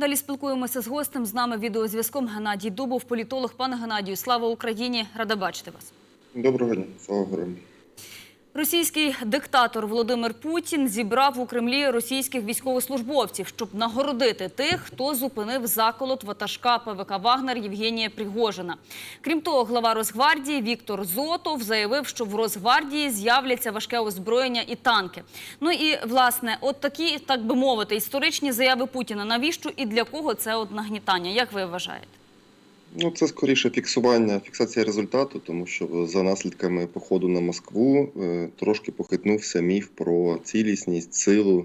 Далі спілкуємося з гостем. З нами відеозв'язком Геннадій Дубов, політолог. Пане Геннадію, слава Україні! Рада бачити вас. Доброго дня, слава героям. Російський диктатор Володимир Путін зібрав у Кремлі російських військовослужбовців, щоб нагородити тих, хто зупинив заколот ватажка ПВК Вагнер Євгенія Пригожина. Крім того, глава Росгвардії Віктор Зотов заявив, що в Росгвардії з'являться важке озброєння і танки. Ну і власне, от такі, так би мовити, історичні заяви Путіна. Навіщо і для кого це от нагнітання? Як ви вважаєте? Ну, це скоріше фіксування, фіксація результату, тому що за наслідками походу на Москву е, трошки похитнувся міф про цілісність, силу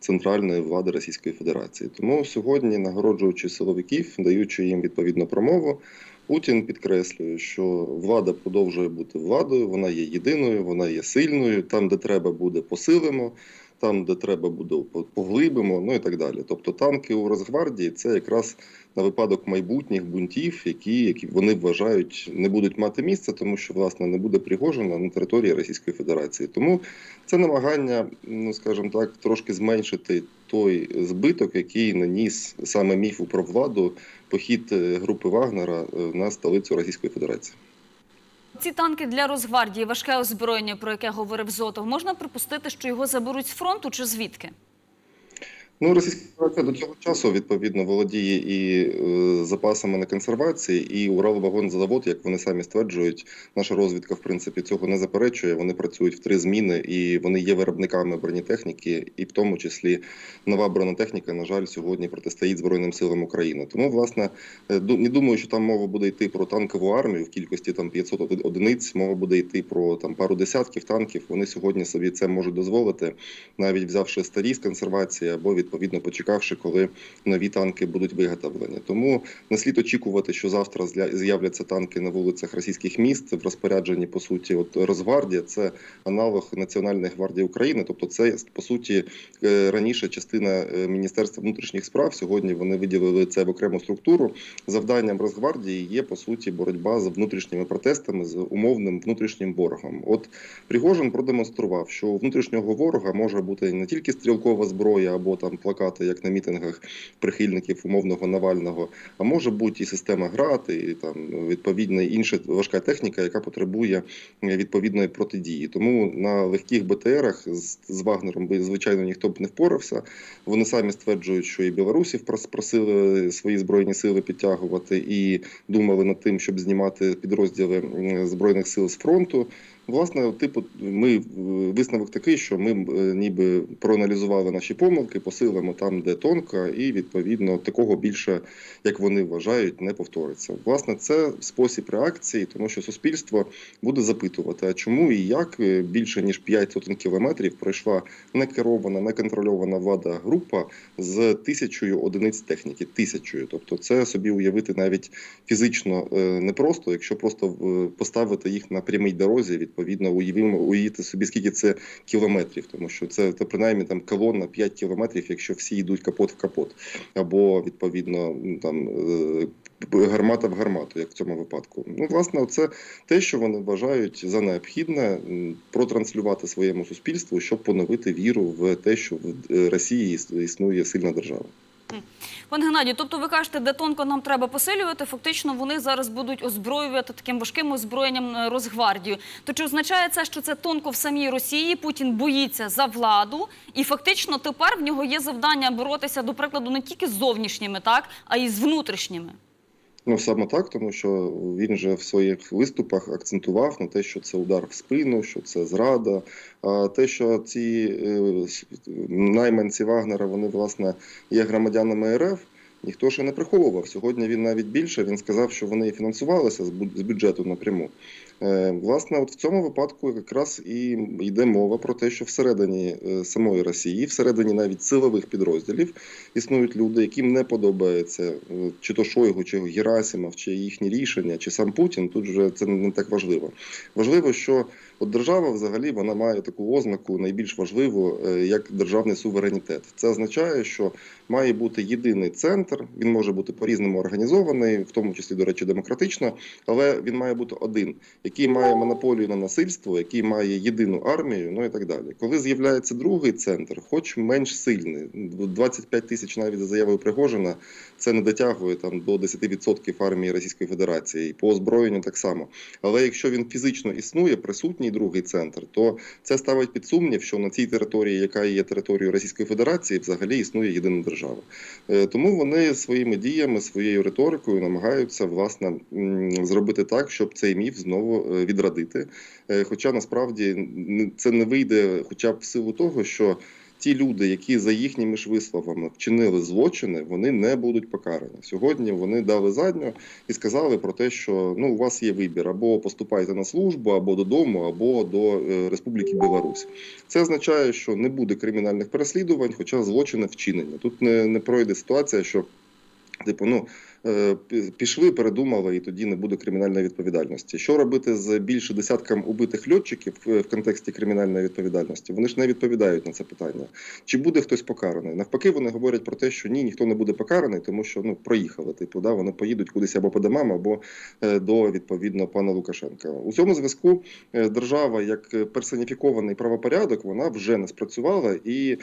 центральної влади Російської Федерації. Тому сьогодні, нагороджуючи силовиків, даючи їм відповідну промову, Путін підкреслює, що влада продовжує бути владою, вона є єдиною, вона є сильною. Там, де треба буде, посилимо. Там, де треба буде, поглибимо, ну і так далі. Тобто танки у Росгвардії це якраз на випадок майбутніх бунтів, які, які вони вважають не будуть мати місце, тому що власне не буде Пригожина на території Російської Федерації. Тому це намагання, ну скажімо так, трошки зменшити той збиток, який наніс саме міфу про владу похід е, групи Вагнера е, на столицю Російської Федерації. Ці танки для Росгвардії, важке озброєння, про яке говорив Зотов, можна припустити, що його заберуть з фронту чи звідки? Ну, Російська Федерація до цього часу відповідно володіє і е, запасами на консервації, і Уралвагонзавод, як вони самі стверджують, наша розвідка в принципі цього не заперечує. Вони працюють в три зміни, і вони є виробниками бронетехніки, і в тому числі нова бронетехніка, на жаль, сьогодні протистоїть Збройним силам України. Тому, власне, е, не думаю, що там мова буде йти про танкову армію в кількості там 500 одиниць. Мова буде йти про там пару десятків танків. Вони сьогодні собі це можуть дозволити, навіть взявши старі з консервації або відповідно почекавши, коли нові танки будуть виготовлені. Тому не слід очікувати, що завтра з'являться танки на вулицях російських міст в розпорядженні. По суті, от Росгвардія це аналог Національної гвардії України. Тобто, це по суті е, раніше частина е, Міністерства внутрішніх справ. Сьогодні вони виділили це в окрему структуру. Завданням Росгвардії є по суті боротьба з внутрішніми протестами з умовним внутрішнім ворогом. От Пригожин продемонстрував, що внутрішнього ворога може бути не тільки стрілкова зброя або там плакати, як на мітингах прихильників умовного Навального, а може бути і система ГРАД, і там відповідна інша важка техніка, яка потребує відповідної протидії. Тому на легких БТРах з, з Вагнером би звичайно ніхто б не впорався. Вони самі стверджують, що і білорусів прос- просили свої збройні сили підтягувати і думали над тим, щоб знімати підрозділи збройних сил з фронту. Власне, типу, ми е, висновок такий, що ми е, ніби проаналізували наші помилки, посилимо там, де тонко, і відповідно такого більше, як вони вважають, не повториться. Власне, це спосіб реакції, тому що суспільство буде запитувати, а чому і як е, більше ніж 5 сотень кілометрів пройшла некерована, неконтрольована влада група з тисячою одиниць техніки. Тисячою, тобто, це собі уявити навіть фізично непросто, якщо просто поставити їх на прямій дорозі, відповідно, уявимо уявити собі, скільки це кілометрів, тому що це то принаймні там колона 5 кілометрів, якщо всі йдуть капот в капот, або відповідно там. е, Гармата в гармату, як в цьому випадку. Ну, власне, це те, що вони вважають за необхідне протранслювати своєму суспільству, щоб поновити віру в те, що в е, Росії іс- існує сильна держава. Пане Геннадію, тобто ви кажете, де тонко нам треба посилювати, фактично вони зараз будуть озброювати таким важким озброєнням е, Росгвардію. То чи означає це, що це тонко в самій Росії? Путін боїться за владу, і фактично тепер в нього є завдання боротися, до прикладу, не тільки з зовнішніми, так, а й з внутрішніми. Ну саме так, тому що він же в своїх виступах акцентував на те, що це удар в спину, що це зрада. А те, що ці е, найманці Вагнера, вони власне є громадянами РФ. Ніхто ще не приховував. Сьогодні він навіть більше. Він сказав, що вони фінансувалися з бюджету напряму. Е, Власне, от в цьому випадку якраз і йде мова про те, що всередині е, самої Росії, всередині навіть силових підрозділів, існують люди, яким не подобається е, чи то Шойгу, чи Герасимов, чи їхні рішення, чи сам Путін. Тут вже це не так важливо. Важливо, що От держава, взагалі, вона має таку ознаку найбільш важливу, е, як державний суверенітет. Це означає, що має бути єдиний центр. Він може бути по-різному організований, в тому числі, до речі, демократично, але він має бути один, який має монополію на насильство, який має єдину армію, ну і так далі. Коли з'являється другий центр, хоч менш сильний, 25 тисяч навіть за заявою Пригожина, це не дотягує там до 10% армії Російської Федерації, і по озброєнню так само. Але якщо він фізично існує, присутній другий центр, то це ставить під сумнів, що на цій території, яка є територією Російської Федерації, взагалі існує єдина держава. Е, Тому вони своїми діями, своєю риторикою намагаються власне зробити так, щоб цей міф знову відрадити. Е, Хоча насправді це не вийде, хоча б в силу того, що ті люди, які за їхніми ж висловами вчинили злочини, вони не будуть покарані. Сьогодні вони дали задню і сказали про те, що ну у вас є вибір або поступайте на службу, або додому, або до е, Республіки Білорусь. Це означає, що не буде кримінальних переслідувань, хоча злочини вчинені. Тут не, не пройде ситуація, що типу, ну. Е, пі- Пішли, передумали, і тоді не буде кримінальної відповідальності. Що робити з більше десятком убитих льотчиків е, в контексті кримінальної відповідальності? Вони ж не відповідають на це питання. Чи буде хтось покараний? Навпаки, вони говорять про те, що ні, ніхто не буде покараний, тому що ну проїхали. Типу, да, вони поїдуть кудись або по домам, або е, до відповідно пана Лукашенка. У цьому зв'язку держава, як персоніфікований правопорядок, вона вже не спрацювала, і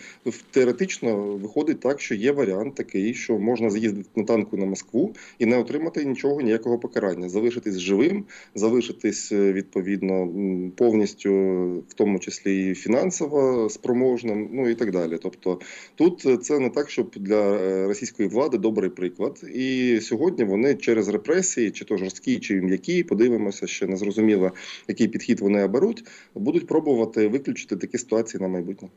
теоретично виходить так, що є варіант такий, що можна з'їздити на танку на Москву і не отримати нічого, ніякого покарання, залишитись живим, залишитись е, відповідно повністю, в тому числі і фінансово спроможним, ну і так далі. Тобто тут е, це не так, щоб для е, російської влади добрий приклад. І сьогодні вони через репресії, чи то жорсткі, чи м'які, подивимося, ще не зрозуміло, який підхід вони оберуть, будуть пробувати виключити такі ситуації на майбутнє.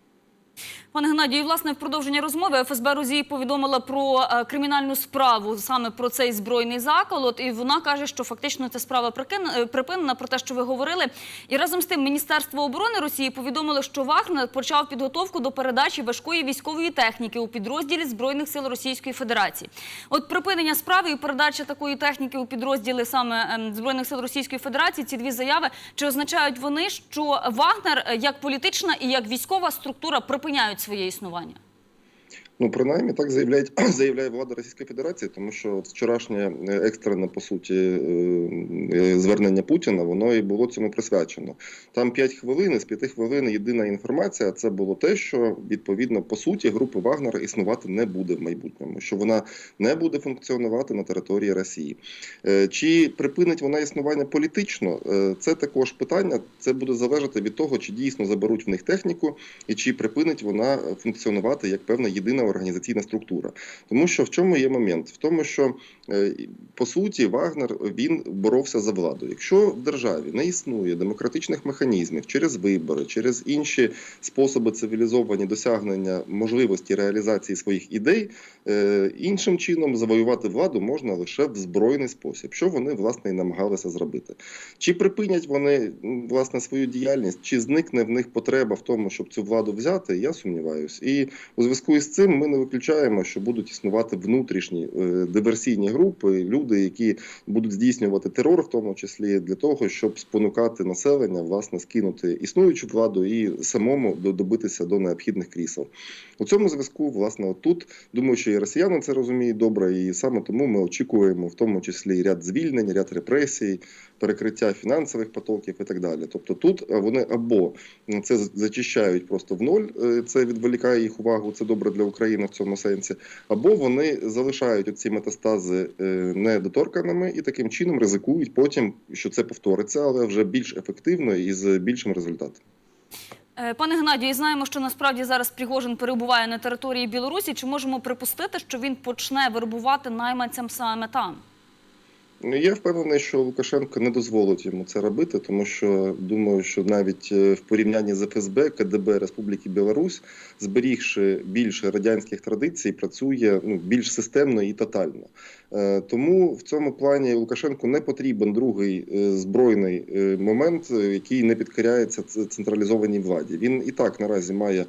Пане Геннадію, власне, в продовження розмови ФСБ Росії повідомила про е, кримінальну справу саме про цей збройний заколот. І вона каже, що фактично ця справа е, припинена про те, що ви говорили. І разом з тим Міністерство оборони Росії повідомило, що Вагнер почав підготовку до передачі важкої військової техніки у підрозділі збройних сил Російської Федерації. От припинення справи і передача такої техніки у підрозділи саме ем, збройних сил Російської Федерації. Ці дві заяви чи означають вони, що Вагнер е, як політична і як військова структура припиняють своє існування? Ну, принаймні, так заявляють, заявляє влада Російської Федерації, тому що вчорашнє е, екстрене, по суті, е, е, звернення Путіна, воно і було цьому присвячено. Там 5 хвилин, і з 5 хвилин єдина інформація це було те, що відповідно по суті групи Вагнера існувати не буде в майбутньому, що вона не буде функціонувати на території Росії. Чи припинить вона існування політично? Це також питання. Це буде залежати від того, чи дійсно заберуть в них техніку, і чи припинить вона функціонувати як певна єдина організаційна структура. Тому що в чому є момент? В тому, що е, по суті Вагнер він боровся за владу. Якщо в державі не існує демократичних механізмів через вибори, через інші способи цивілізовані досягнення можливості реалізації своїх ідей, е, іншим чином завоювати владу можна лише в збройний спосіб, що вони власне і намагалися зробити. Чи припинять вони власне свою діяльність, чи зникне в них потреба в тому, щоб цю владу взяти? Я сумніваюсь. І у зв'язку із цим ми не виключаємо, що будуть існувати внутрішні е, диверсійні групи, люди, які будуть здійснювати терор, в тому числі для того, щоб спонукати населення, власне, скинути існуючу владу і самому до- добитися до необхідних крісел. У цьому зв'язку, власне, отут думаю, що і росіяни це розуміють добре, і саме тому ми очікуємо в тому числі ряд звільнень, ряд репресій, перекриття фінансових потоків і так далі. Тобто тут е, вони або це зачищають просто в ноль, е, це відволікає їх увагу, це добре для України в цьому сенсі, або вони залишають ці метастази е, недоторканими і таким чином ризикують потім, що це повториться, але вже більш ефективно і з більшим результатом. Пане Геннадію, знаємо, що насправді зараз Пригожин перебуває на території Білорусі. Чи можемо припустити, що він почне вербувати найманцям саме там? Ну, Я впевнений, що Лукашенко не дозволить йому це робити, тому що думаю, що навіть е, в порівнянні з ФСБ КДБ Республіки Білорусь, зберігши більше радянських традицій, працює ну, більш системно і тотально. Е, Тому в цьому плані Лукашенку не потрібен другий е, збройний е, момент, який не підкоряється централізованій владі. Він і так наразі має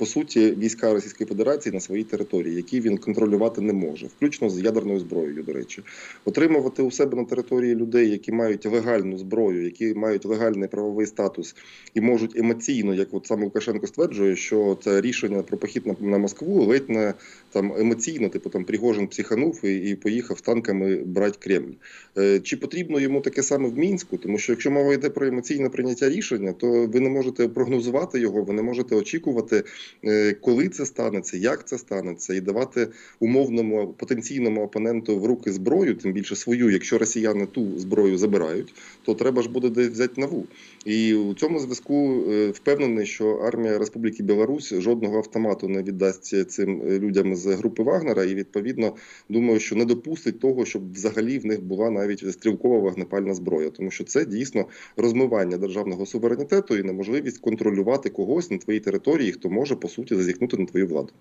по суті війська Російської Федерації на своїй території, які він контролювати не може, включно з ядерною зброєю. До речі, отримувати у себе на території людей, які мають легальну зброю, які мають легальний правовий статус і можуть емоційно, як от саме Лукашенко стверджує, що це рішення про похід на, на Москву ледь не там емоційно, типу там Пригожин психанув і, і поїхав танками брати Кремль. Е, Чи потрібно йому таке саме в мінську? Тому що якщо мова йде про емоційне прийняття рішення, то ви не можете прогнозувати його, ви не можете очікувати, е, коли це станеться, як це станеться, і давати умовному потенційному опоненту в руки зброю, тим більше свою, якщо росіяни ту зброю забирають, то треба ж буде десь взяти нову. І у цьому зв'язку е, впевнений, що армія Республіки Білорусь жодного автомату не віддасть цим людям з групи Вагнера, і відповідно думаю, що не допустить того, щоб взагалі в них була навіть стрілкова вогнепальна зброя, тому що це дійсно розмивання державного суверенітету і неможливість контролювати когось на твоїй території, хто може по суті зазіхнути на твою владу.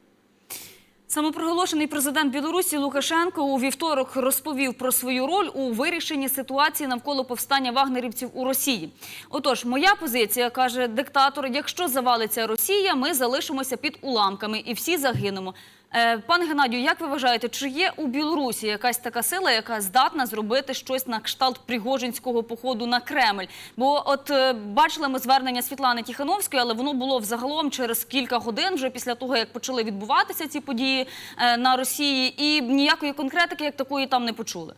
Самопроголошений президент Білорусі Лукашенко у вівторок розповів про свою роль у вирішенні ситуації навколо повстання вагнерівців у Росії. Отож, моя позиція каже диктатор: якщо завалиться Росія, ми залишимося під уламками і всі загинемо. Е, Пане Геннадію, як ви вважаєте, чи є у Білорусі якась така сила, яка здатна зробити щось на кшталт Пригожинського походу на Кремль? Бо от е, бачили ми звернення Світлани Тіхановської, але воно було взагалом через кілька годин, вже після того як почали відбуватися ці події е, на Росії, і ніякої конкретики як такої там не почули.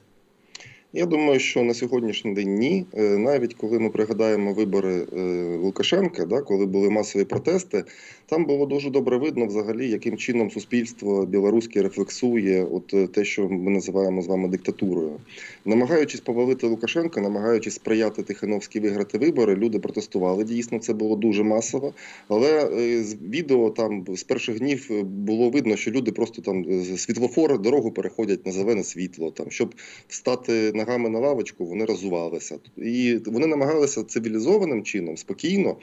Я думаю, що на сьогоднішній день ні. Е, Навіть коли ми пригадаємо вибори е, Лукашенка, да, коли були масові протести, там було дуже добре видно, взагалі, яким чином суспільство білоруське рефлексує от е, те, що ми називаємо з вами диктатурою. Намагаючись повалити Лукашенка, намагаючись сприяти Тихановській виграти вибори, люди протестували. Дійсно, це було дуже масово. Але з відео там з перших днів було видно, що люди просто там з світлофора дорогу переходять на зелене світло, там щоб встати ногами на лавочку, вони розувалися. І вони намагалися цивілізованим чином, спокійно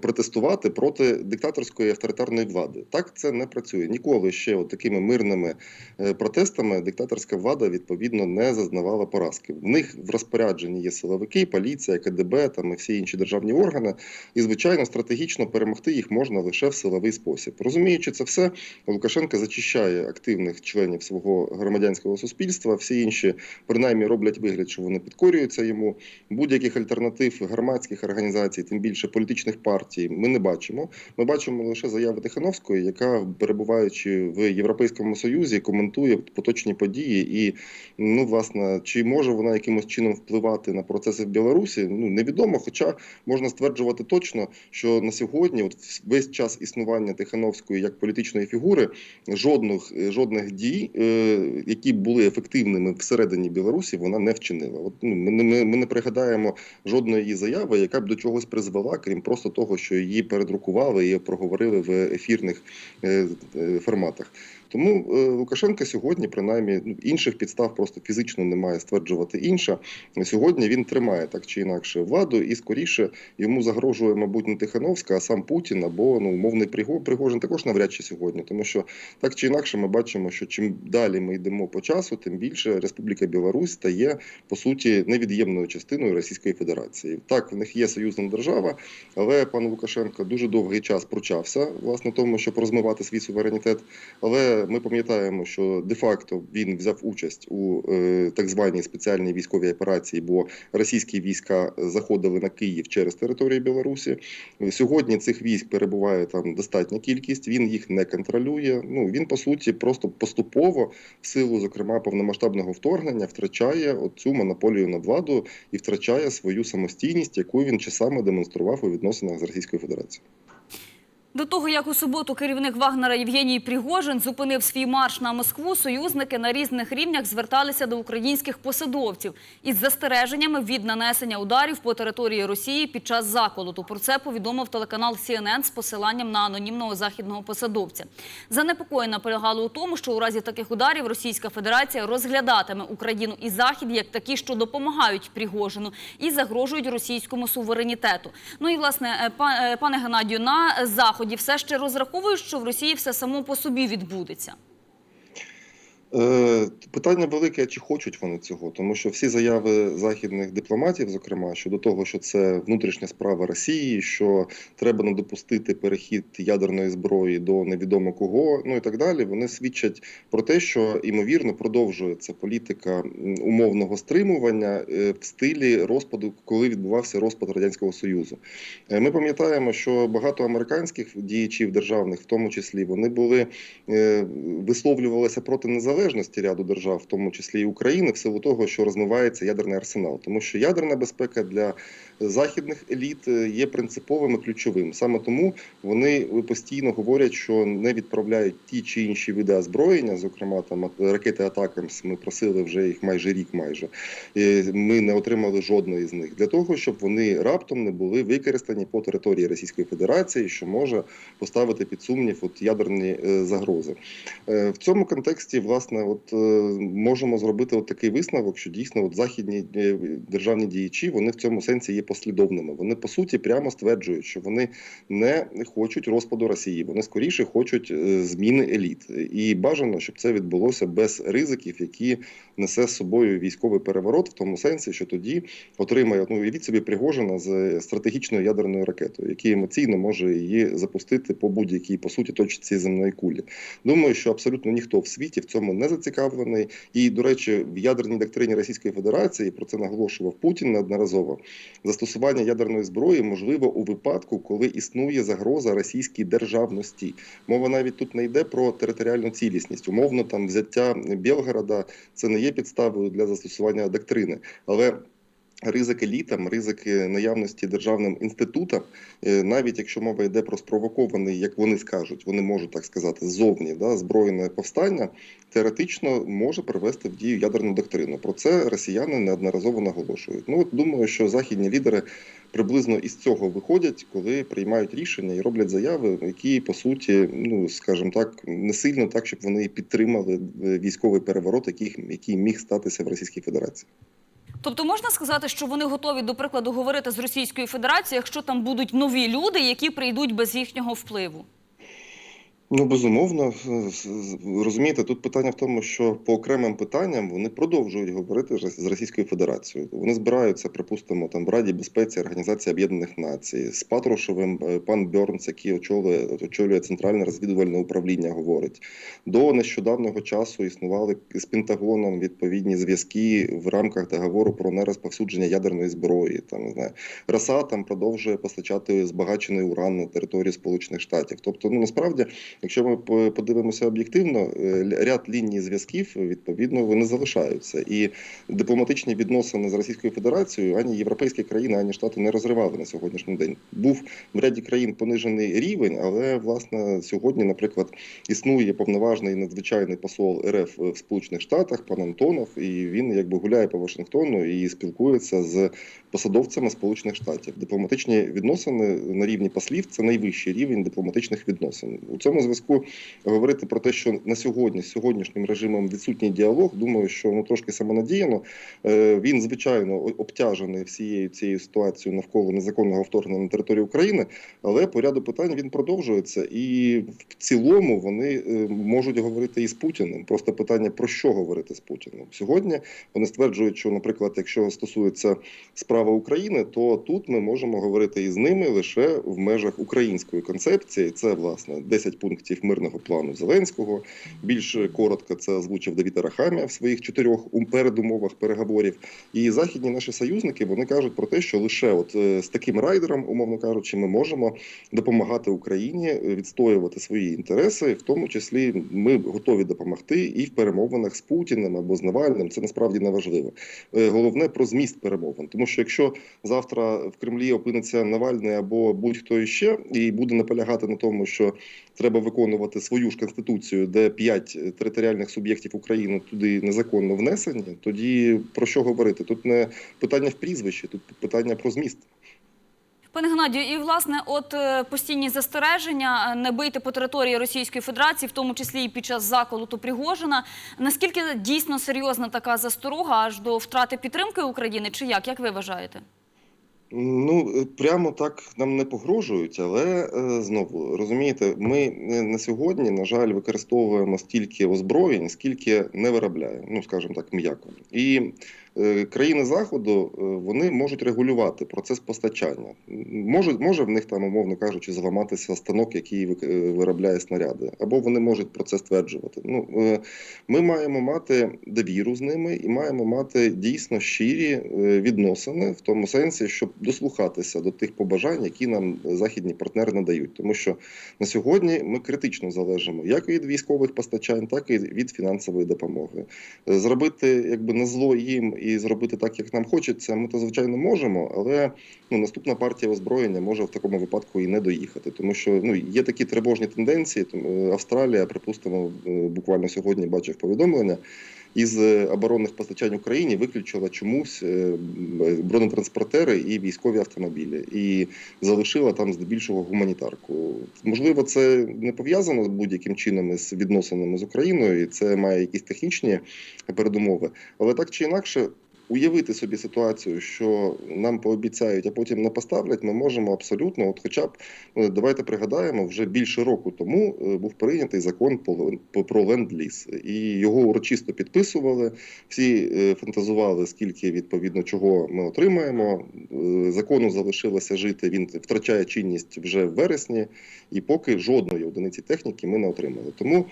протестувати проти диктаторської авторитарної влади. Так це не працює. Ніколи ще от такими мирними е, протестами диктаторська влада відповідно не зазнавала поразки. В них в розпорядженні є силовики, поліція, КДБ там і всі інші державні органи. І звичайно, стратегічно перемогти їх можна лише в силовий спосіб. Розуміючи це все, Лукашенко зачищає активних членів свого громадянського суспільства. Всі інші принаймні роблять вигляд, що вони підкорюються йому. Будь-яких альтернатив громадських організацій, тим більше політичних партій, ми не бачимо. Ми бачимо лише заяви Тихановської, яка, перебуваючи в Європейському Союзі, коментує поточні події. І ну, власне, чи може вона якимось чином впливати на процеси в Білорусі? Ну невідомо. Хоча можна стверджувати точно, що на сьогодні, от весь час існування Тихановської як політичної фігури, жодних жодних дій, е, які були ефективними всередині Білорусі, вона не вчинила. От ну ми, не- ми, ми не пригадаємо жодної її заяви, яка б до чогось призвела, крім просто того, що її передрукували і проговорили в ефірних е, е, форматах. Тому е, Лукашенка сьогодні, принаймні, ну, інших підстав просто фізично немає стверджувати інше. Сьогодні він тримає так чи інакше владу, і скоріше йому загрожує, мабуть, не Тихановська, а сам Путін або ну умовний Приго- Пригожин також навряд чи сьогодні, тому що так чи інакше ми бачимо, що чим далі ми йдемо по часу, тим більше Республіка Білорусь стає по суті невід'ємною частиною Російської Федерації. Так, в них є союзна держава, але пан Лукашенко дуже довгий час пручався власне тому, щоб розмивати свій суверенітет. Але ми пам'ятаємо, що де-факто він взяв участь у е, так званій спеціальній військовій операції, бо російські війська заходили на Київ через територію Білорусі. Сьогодні цих військ перебуває там достатня кількість. Він їх не контролює. Ну він по суті просто поступово, в силу зокрема повномасштабного вторгнення, втрачає цю монополію над владою і втрачає свою самостійність, яку він часами демонстрував у відносинах з Російською Федерацією. До того, як у суботу керівник Вагнера Євгеній Пригожин зупинив свій марш на Москву, союзники на різних рівнях зверталися до українських посадовців із застереженнями від нанесення ударів по території Росії під час заколоту. Про це повідомив телеканал CNN з посиланням на анонімного західного посадовця. Занепокоєна полягало у тому, що у разі таких ударів Російська Федерація розглядатиме Україну і Захід як такі, що допомагають Пригожину і загрожують російському суверенітету. Ну і власне, е, е, пане Геннадію, на заході все ще розраховують, що в Росії все само по собі відбудеться. Е, Питання велике, чи хочуть вони цього, тому що всі заяви західних дипломатів, зокрема щодо того, що це внутрішня справа Росії, що треба не допустити перехід ядерної зброї до невідомо кого, ну і так далі. Вони свідчать про те, що ймовірно продовжується політика умовного стримування е, в стилі розпаду, коли відбувався розпад радянського союзу. Е, Ми пам'ятаємо, що багато американських діячів державних, в тому числі, вони були висловлювалися проти незалежності ряду держав, в тому числі і України, в силу того, що розмивається ядерний арсенал, тому що ядерна безпека для західних еліт е, є принциповим і ключовим. Саме тому вони постійно говорять, що не відправляють ті чи інші види озброєння, зокрема там ракети Атакамс. Ми просили вже їх майже рік, майже Е, ми не отримали жодної з них для того, щоб вони раптом не були використані по території Російської Федерації, що може поставити під сумнів от ядерні е, загрози. Е, В цьому контексті, власне, от е, можемо зробити от такий висновок, що дійсно от західні е, державні діячі вони в цьому сенсі є послідовними. Вони по суті прямо стверджують, що вони не хочуть розпаду Росії. Вони скоріше хочуть е, зміни еліт, і бажано, щоб це відбулося без ризиків, які несе з собою військовий переворот, в тому сенсі, що тоді отримає ну уявіть собі Пригожина з стратегічною ядерною ракетою, який емоційно може її запустити по будь-якій по суті точці земної кулі. Думаю, що абсолютно ніхто в світі в цьому не зацікавлений. І, до речі, в ядерній доктрині Російської Федерації про це наголошував Путін неодноразово. Застосування ядерної зброї можливо у випадку, коли існує загроза російській державності. Мова навіть тут не йде про територіальну цілісність. Умовно, там взяття Білгорода це не є підставою для застосування доктрини, але Ризик елітам, ризики наявності державним інститутам, е, навіть якщо мова йде про спровокований, як вони скажуть, вони можуть так сказати, ззовні да, збройне повстання, теоретично може привести в дію ядерну доктрину. Про це росіяни неодноразово наголошують. Ну от думаю, що західні лідери приблизно із цього виходять, коли приймають рішення і роблять заяви, які по суті, ну скажімо так, не сильно так, щоб вони підтримали е, військовий переворот, який, який міг статися в Російській Федерації. Тобто можна сказати, що вони готові, до прикладу, говорити з Російською Федерацією, якщо там будуть нові люди, які прийдуть без їхнього впливу. Ну, безумовно, розумієте, тут питання в тому, що по окремим питанням вони продовжують говорити з Російською Федерацією. Вони збираються, припустимо, там в Раді безпеці Організації Об'єднаних Націй з Патрушевим е, пан Бьорнс, який очолює, очолює центральне розвідувальне управління, говорить до нещодавнього часу існували з Пентагоном відповідні зв'язки в рамках договору про нерозповсюдження ядерної зброї. Там не знаю, Роса там продовжує постачати збагачений уран на території Сполучених Штатів. Тобто, ну насправді. Якщо ми подивимося об'єктивно, е, ряд ліній зв'язків відповідно вони залишаються, і дипломатичні відносини з Російською Федерацією ані європейські країни, ані штати не розривали на сьогоднішній день. Був в ряді країн понижений рівень, але власне сьогодні, наприклад, існує повноважний надзвичайний посол РФ в Сполучених Штатах, пан Антонов, і він якби гуляє по Вашингтону і спілкується з посадовцями Сполучених Штатів. Дипломатичні відносини на рівні послів це найвищий рівень дипломатичних відносин. У цьому зв'язку говорити про те, що на сьогодні з сьогоднішнім режимом відсутній діалог, думаю, що ну трошки самонадіяно. Е, Він звичайно обтяжений всією цією ситуацією навколо незаконного вторгнення на територію України, але по ряду питань він продовжується, і в цілому вони е, можуть говорити і з Путіним. Просто питання про що говорити з Путіним сьогодні. Вони стверджують, що, наприклад, якщо стосується справи України, то тут ми можемо говорити із ними лише в межах української концепції. Це власне 10 пунктів мирного плану Зеленського. Більш коротко це озвучив Давід Арахамія в своїх чотирьох ум- передумовах переговорів. І західні наші союзники вони кажуть про те, що лише от е, з таким райдером, умовно кажучи, ми можемо допомагати Україні е, відстоювати свої інтереси, в тому числі ми готові допомогти і в перемовинах з Путіним або з Навальним. Це насправді не важливо. Е, Головне про зміст перемовин, тому що якщо завтра в Кремлі опиниться Навальний або будь-хто іще, і буде наполягати на тому, що треба виконувати свою ж конституцію, де п'ять територіальних суб'єктів України туди незаконно внесені, тоді про що говорити? Тут не питання в прізвищі, тут питання про зміст. Пане Геннадію, і власне, от е, постійні застереження е, не бийте по території Російської Федерації, в тому числі і під час заколоту Пригожина. Наскільки дійсно серйозна така засторога аж до втрати підтримки України, чи як? Як ви вважаєте? Ну, е, прямо так нам не погрожують, але е, знову розумієте, ми не- на сьогодні, на жаль, використовуємо стільки озброєнь, скільки не виробляємо, ну скажімо так, м'яко. І е, країни заходу е, вони можуть регулювати процес постачання. Може, може в них там, умовно кажучи, зламатися станок, який е, виробляє снаряди, або вони можуть про це стверджувати. Ну е, ми маємо мати довіру з ними і маємо мати дійсно щирі е, відносини в тому сенсі, щоб дослухатися до тих побажань, які нам західні партнери надають, тому що на сьогодні ми критично залежимо як від військових постачань, так і від фінансової допомоги. Е, Зробити якби на зло їм і зробити так, як нам хочеться, ми то звичайно можемо, але ну наступна партія озброєння може в такому випадку і не доїхати, тому що ну є такі тривожні тенденції. Тому е, Австралія, припустимо, е, буквально сьогодні бачив повідомлення. Із е, оборонних постачань Україні виключила чомусь е, бронетранспортери і військові автомобілі, і залишила там здебільшого гуманітарку. Можливо, це не пов'язано з будь-яким чином із відносинами з Україною, і це має якісь технічні передумови. Але так чи інакше, уявити собі ситуацію, що нам пообіцяють, а потім не поставлять, ми можемо абсолютно, от хоча б ну, давайте пригадаємо, вже більше року тому е, був прийнятий закон про ленд-ліз, і його урочисто підписували. Всі е, фантазували, скільки відповідно чого ми отримаємо. Е, Закону залишилося жити. Він втрачає чинність вже в вересні, і поки жодної одиниці техніки ми не отримали. Тому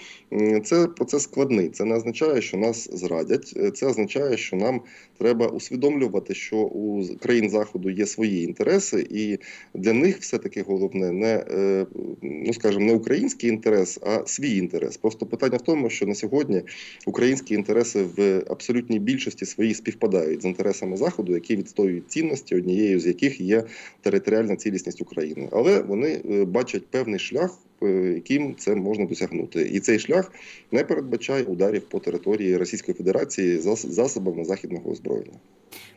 це процес складний. Це не означає, що нас зрадять. Це означає, що нам треба усвідомлювати, що у країн заходу є свої інтереси, і для них все таки головне не е, ну скажімо, не український інтерес, а свій інтерес. Просто питання в тому, що на сьогодні українські інтереси в абсолютній більшості своїй співпадають з інтересами заходу, які відстоюють цінності, однією з яких є територіальна цілісність України. Але вони е, бачать певний шлях. Е, Яким це можна досягнути, і цей шлях не передбачає ударів по території Російської Федерації зас- засобами західного озброєння.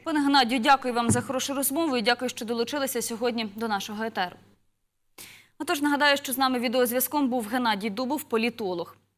Пане Геннадію, дякую вам за хорошу розмову і дякую, що долучилися сьогодні до нашого етеру. Отож, нагадаю, що з нами відеозв'язком був Геннадій Дубов, політолог.